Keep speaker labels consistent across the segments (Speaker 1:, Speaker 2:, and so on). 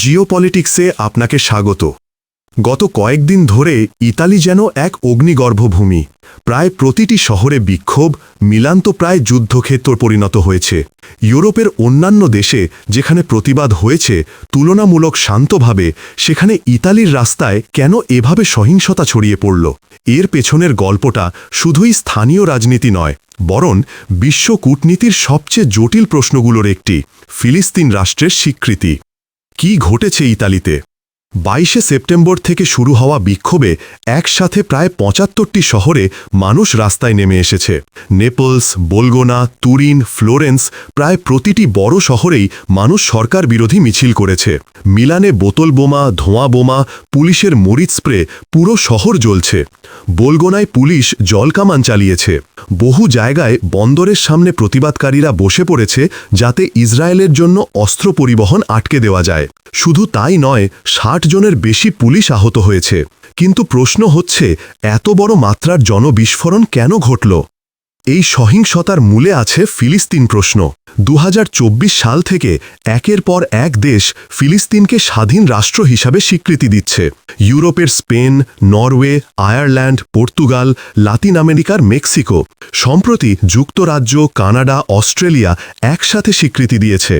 Speaker 1: জিওপলিটিক্সে আপনাকে স্বাগত। গত কয়েকদিন ধরে ইতালি যেন এক অগ্নিগর্ভভূমি। প্রায় প্রতিটি শহরে বিক্ষোভ, মিলান তো প্রায় যুদ্ধক্ষেত্র পরিণত হয়েছে। ইউরোপের অন্যান্য দেশে যেখানে প্রতিবাদ হয়েছে, তুলনামূলক শান্তভাবে, সেখানে ইতালির রাস্তায় কেন এভাবে সহিংসতা ছড়িয়ে পড়ল? এর পেছনের গল্পটা শুধুই স্থানীয় রাজনীতি নয়, বরং বিশ্ব কূটনীতির সবচেয়ে জটিল প্রশ্নগুলোর একটি, ফিলিস্তিন রাষ্ট্রের স্বীকৃতি। কি ঘটেছে ইতালিতে? বাইশে সেপ্টেম্বর থেকে শুরু হওয়া বিক্ষোভে একসাথে প্রায় পঁচাত্তরটি শহরে মানুষ রাস্তায় নেমে এসেছে। নেপলস, বোলগোনা, তুরিন, ফ্লোরেন্স প্রায় প্রতিটি বড় শহরেই মানুষ সরকার বিরোধী মিছিল করেছে। মিলানে বোতল বোমা, ধোঁয়া বোমা, পুলিশের মরিচ স্প্রে পুরো শহর জ্বলছে। বোলগোনায় পুলিশ জলকামান চালিয়েছে। বহু জায়গায় বন্দরের সামনে প্রতিবাদকারীরা বসে পড়েছে যাতে ইসরায়েলের জন্য অস্ত্র পরিবহন আটকে দেওয়া যায়। শুধু তাই নয়, ষাট জনের বেশি পুলিশ আহত হয়েছে। কিন্তু প্রশ্ন হচ্ছে এত বড় মাত্রার জনবিস্ফোরণ কেন ঘটল? এই সহিংসতার মূলে আছে ফিলিস্তিন প্রশ্ন। দু হাজার চব্বিশ সাল থেকে একের পর এক দেশ ফিলিস্তিনকে স্বাধীন রাষ্ট্র হিসাবে স্বীকৃতি দিচ্ছে। ইউরোপের Spain, Norway, Ireland, Portugal, Latin আমেরিকার মেক্সিকো। সম্প্রতি যুক্তরাজ্য, কানাডা, অস্ট্রেলিয়া একসাথে স্বীকৃতি দিয়েছে।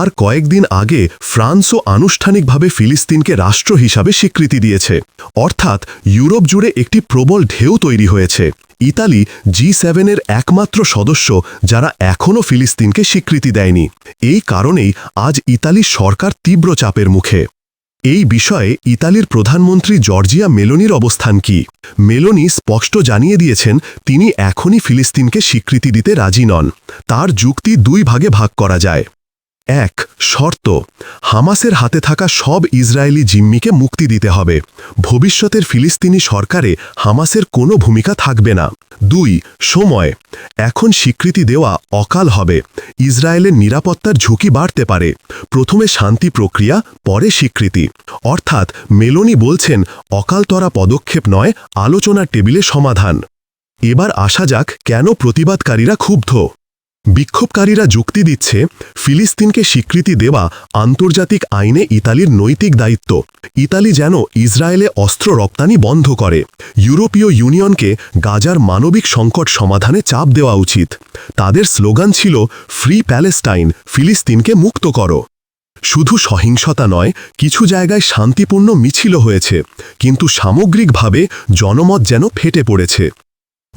Speaker 1: আর কয়েকদিন আগে ফ্রান্সও আনুষ্ঠানিকভাবে ফিলিস্তিনকে রাষ্ট্র হিসাবে স্বীকৃতি দিয়েছে। অর্থাৎ ইউরোপ জুড়ে একটি প্রবল ঢেউ তৈরি হয়েছে। ইতালি জি সেভেনের একমাত্র সদস্য যারা এখনও ফিলিস্তিনকে স্বীকৃতি দেয়নি। এই কারণেই আজ ইতালি সরকার তীব্র চাপের মুখে। এই বিষয়ে ইতালির প্রধানমন্ত্রী জর্জিয়া মেলোনির অবস্থান কি? মেলোনি স্পষ্ট জানিয়ে দিয়েছেন, তিনি এখনই ফিলিস্তিনকে স্বীকৃতি দিতে রাজি নন। তার যুক্তি দুই ভাগে ভাগ করা যায়। এক শর্ত, হামাসের হাতে থাকা সব ইসরায়েলি জিম্মিকে মুক্তি দিতে হবে। ভবিষ্যতের ফিলিস্তিনি সরকারে হামাসের কোনো ভূমিকা থাকবে না। দুই, সময়। এখন স্বীকৃতি দেওয়া অকাল হবে। ইসরায়েলের নিরাপত্তার ঝুঁকি বাড়তে পারে। প্রথমে শান্তি প্রক্রিয়া, পরে স্বীকৃতি। অর্থাৎ মেলোনি বলছেন অকালতরা পদক্ষেপ নয়, আলোচনার টেবিলে সমাধান। এবার আসা যাক, কেন প্রতিবাদকারীরা ক্ষুব্ধ? বিক্ষোভকারীরা যুক্তি দিচ্ছে, ফিলিস্তিনকে স্বীকৃতি দেওয়া আন্তর্জাতিক আইনে ইতালির নৈতিক দায়িত্ব। ইতালি যেন ইসরায়েলে অস্ত্র রপ্তানি বন্ধ করে। ইউরোপীয় ইউনিয়নকে গাজার মানবিক সংকট সমাধানে চাপ দেওয়া উচিত। তাদের স্লোগান ছিল, ফ্রি প্যালেস্টাইন, ফিলিস্তিনকে মুক্ত করো। শুধু সহিংসতা নয়, কিছু জায়গায় শান্তিপূর্ণ মিছিল হয়েছে, কিন্তু সামগ্রিকভাবে জনমত যেন ফেটে পড়েছে।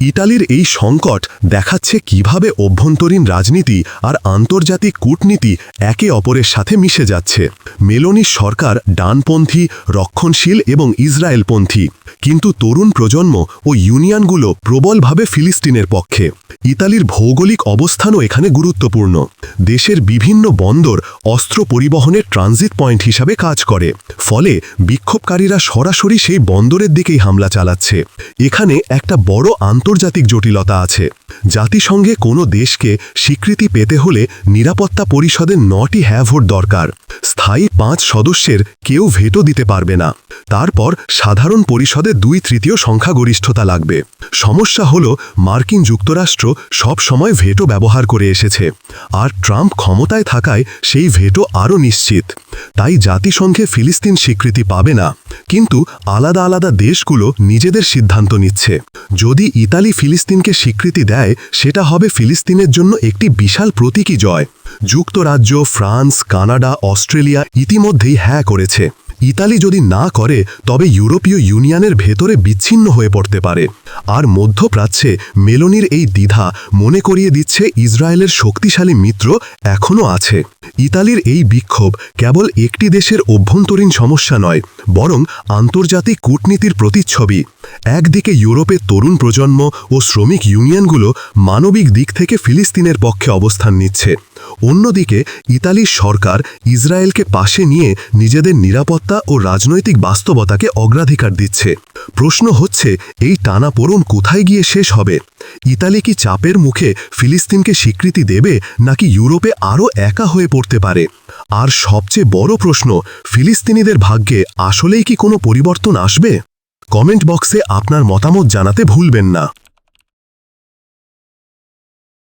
Speaker 1: ইতালির এই সংকট দেখাচ্ছে কীভাবে অভ্যন্তরীণ রাজনীতি আর আন্তর্জাতিক কূটনীতি একে অপরের সাথে মিশে যাচ্ছে। মেলোনির সরকার ডানপন্থী, রক্ষণশীল এবং ইসরায়েলপন্থী। কিন্তু তরুণ প্রজন্ম ও ইউনিয়নগুলো প্রবলভাবে ফিলিস্তিনের পক্ষে। ইতালির ভৌগোলিক অবস্থানও এখানে গুরুত্বপূর্ণ। দেশের বিভিন্ন বন্দর অস্ত্র পরিবহনের ট্রানজিট পয়েন্ট হিসাবে কাজ করে। ফলে বিক্ষোভকারীরা সরাসরি সেই বন্দরের দিকেই হামলা চালাচ্ছে। এখানে একটা বড় আন্তর্জাতিক জটিলতা আছে। জাতিসংঘে কোনো দেশকে স্বীকৃতি পেতে হলে নিরাপত্তা পরিষদের নটি হ্যাঁ ভোট দরকার। স্থায়ী পাঁচ সদস্যের কেউ ভেটো দিতে পারবে না। তারপর সাধারণ পরিষদে দুই তৃতীয় সংখ্যাগরিষ্ঠতা লাগবে। সমস্যা হল মার্কিন যুক্তরাষ্ট্র সব সময় ভেটো ব্যবহার করে এসেছে। আর ট্রাম্প ক্ষমতায় থাকায় সেই ভেটো আরও নিশ্চিত। তাই জাতিসংঘে ফিলিস্তিন স্বীকৃতি পাবে না। কিন্তু আলাদা আলাদা দেশগুলো নিজেদের সিদ্ধান্ত নিচ্ছে। যদি ইতালি ফিলিস্তিনকে স্বীকৃতি দেয় সেটা হবে ফিলিস্তিনের জন্য একটি বিশাল প্রতীকী জয়। যুক্তরাজ্য, ফ্রান্স, কানাডা, অস্ট্রেলিয়া ইতিমধ্যেই হ্যাঁ করেছে। ইতালি যদি না করে, তবে ইউরোপীয় ইউনিয়নের ভেতরে বিচ্ছিন্ন হয়ে পড়তে পারে। আর মধ্যপ্রাচ্যে মেলোনির এই দ্বিধা মনে করিয়ে দিচ্ছে ইসরায়েলের শক্তিশালী মিত্র এখনও আছে। ইতালির এই বিক্ষোভ কেবল একটি দেশের অভ্যন্তরীণ সমস্যা নয়, বরং আন্তর্জাতিক কূটনীতির প্রতিচ্ছবি। একদিকে ইউরোপের তরুণ প্রজন্ম ও শ্রমিক ইউনিয়নগুলো মানবিক দিক থেকে ফিলিস্তিনের পক্ষে অবস্থান নিচ্ছে। অন্যদিকে, ইতালির সরকার ইসরায়েলকে পাশে নিয়ে নিজেদের নিরাপত্তা ও রাজনৈতিক বাস্তবতাকে অগ্রাধিকার দিচ্ছে। প্রশ্ন হচ্ছে, এই টানাপোড়ন কোথায় গিয়ে শেষ হবে? ইতালি কি চাপের মুখে ফিলিস্তিনকে স্বীকৃতি দেবে, নাকি ইউরোপে আরও একা হয়ে পড়তে পারে? আর সবচেয়ে বড় প্রশ্ন, ফিলিস্তিনিদের ভাগ্যে আসলেই কি কোনো পরিবর্তন আসবে? কমেন্ট বক্সে আপনার মতামত জানাতে ভুলবেন না।